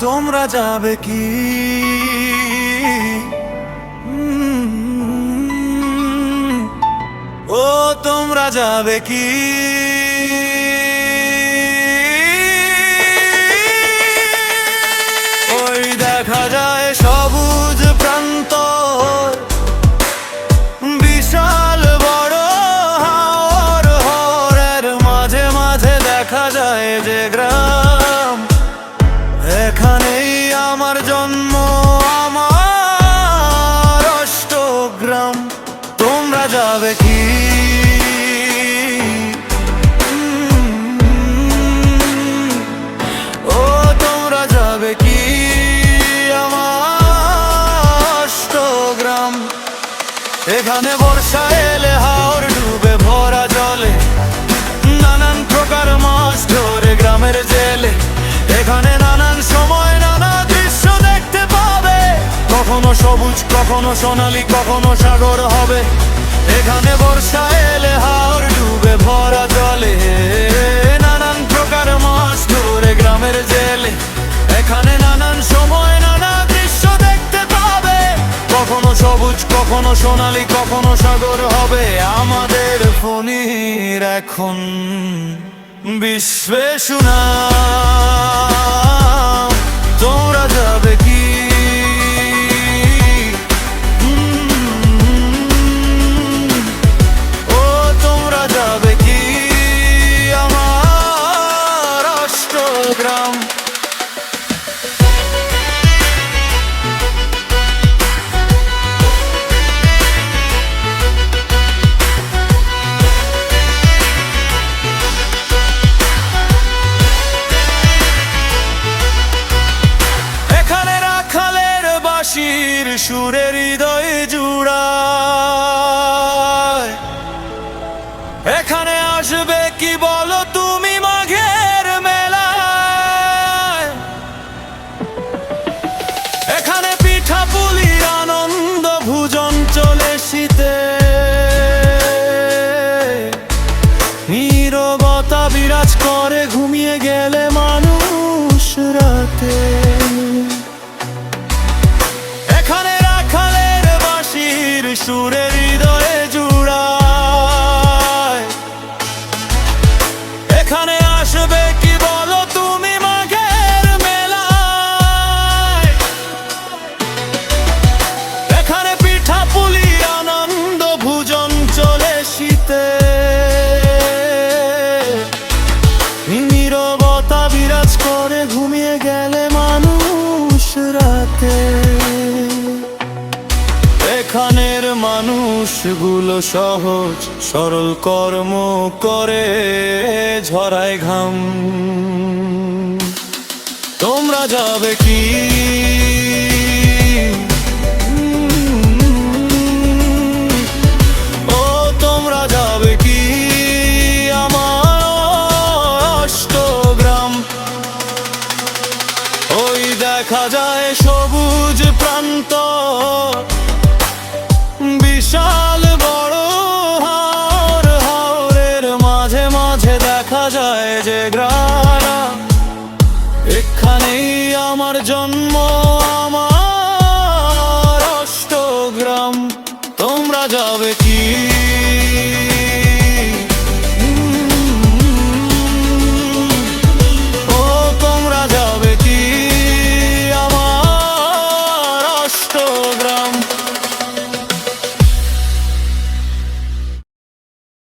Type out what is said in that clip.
তোমরা যাবে কি? ও তোমরা যাবে কি? দেখা যায় যে গ্রাম, এখানেই আমার জন্ম, আমার অষ্টগ্রাম। তোমরা যাবে কি? ও, তোমরা যাবে কি? আমার এখানে বর্ষা এলে হাওর গ্রামের জেলে। এখানে নানান সময় নানা দৃশ্য দেখতে পাবে। কখনো সবুজ, কখনো সোনালি, কখনো সাগর হবে। এখানে বর্ষা এলে হাওর ডুবে ভরা জলে। নানান প্রকার মাছ ধরে গ্রামের জেলে। এখানে নানান সময় নানা দৃশ্য দেখতে পাবে। কখনো সবুজ, কখনো সোনালি, কখনো সাগর হবে। আমাদের ফণির এখন Bicho fechou na. মানুষগুলো সহজ, সরল কর্ম করে, ঝরায় ঘাম। তোমরা যাবে কি? ও, তোমরা যাবে কি? আমার ওই দেখা যায় সবুজ প্রান্ত। আমার জন্ম